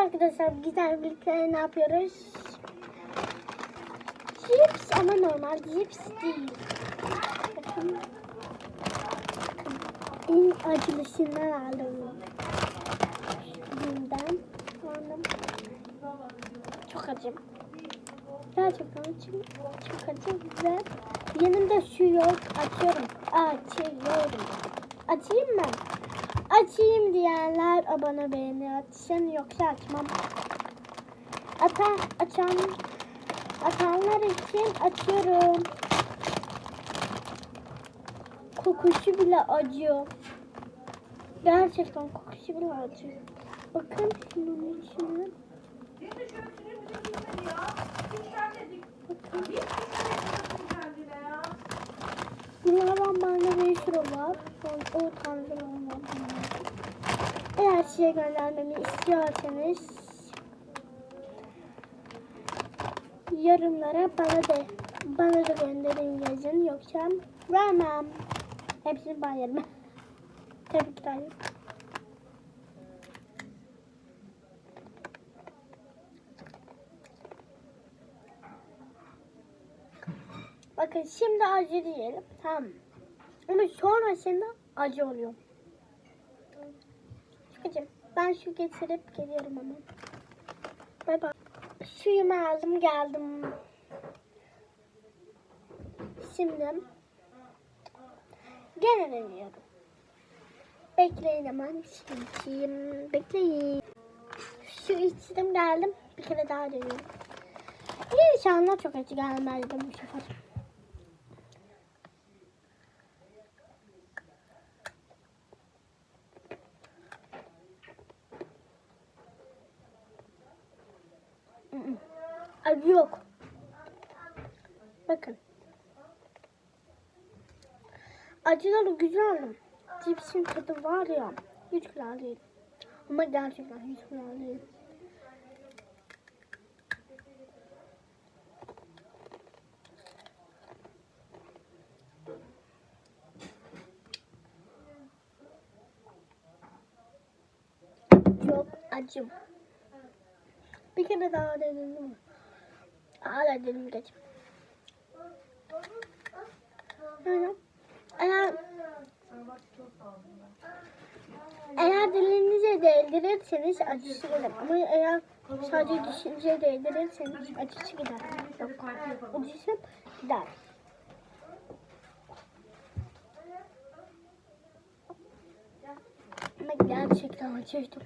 arkadaşlar güzel birlikte ne yapıyoruz? Cips ama normal cips değil. Bakın. En acılısından aldım. Bundan aldım. Çok acım. Gerçekten acım. Çok acım ve yanımda su yok. Açıyorum. Açıyorum. Açayım mı? Açayım diyenler abone beğeni açsın yoksa açmam. Ata açan atanlar için açıyorum. Kokusu bile acıyor. Gerçekten kokusu bile acıyor. Bakın şunun içine. Bunlardan bende bir sürü var. O, o tarzı var. Eğer size göndermemi istiyorsanız yorumlara bana da bana da gönderin yazın yoksa vermem. Hepsini ben yerim. Tabii ki hayır. Bakın şimdi acı diyelim. Tamam. Ama sonrasında acı oluyor. Çıkacağım. Ben şu getirip geliyorum hemen. Bay bay. Suyumu aldım geldim. Şimdi gene deniyorum. Bekleyin hemen. Şimdi bekleyin. Su içtim geldim. Bir kere daha deniyorum. İnşallah çok acı gelmezdi bu sefer. Acı yok. Bakın. Acıları güzel. Cipsin tadı var ya. Hiç güzel değil. Ama gerçekten hiç güzel değil. Çok acım. Bir kere daha denedim? Hala dedim geç. Eğer eğer dilinize değdirirseniz acısı gelir. Ama eğer sadece dişinize değdirirseniz acısı gider. Yok. Acısı gider. Ama gerçekten acıydı.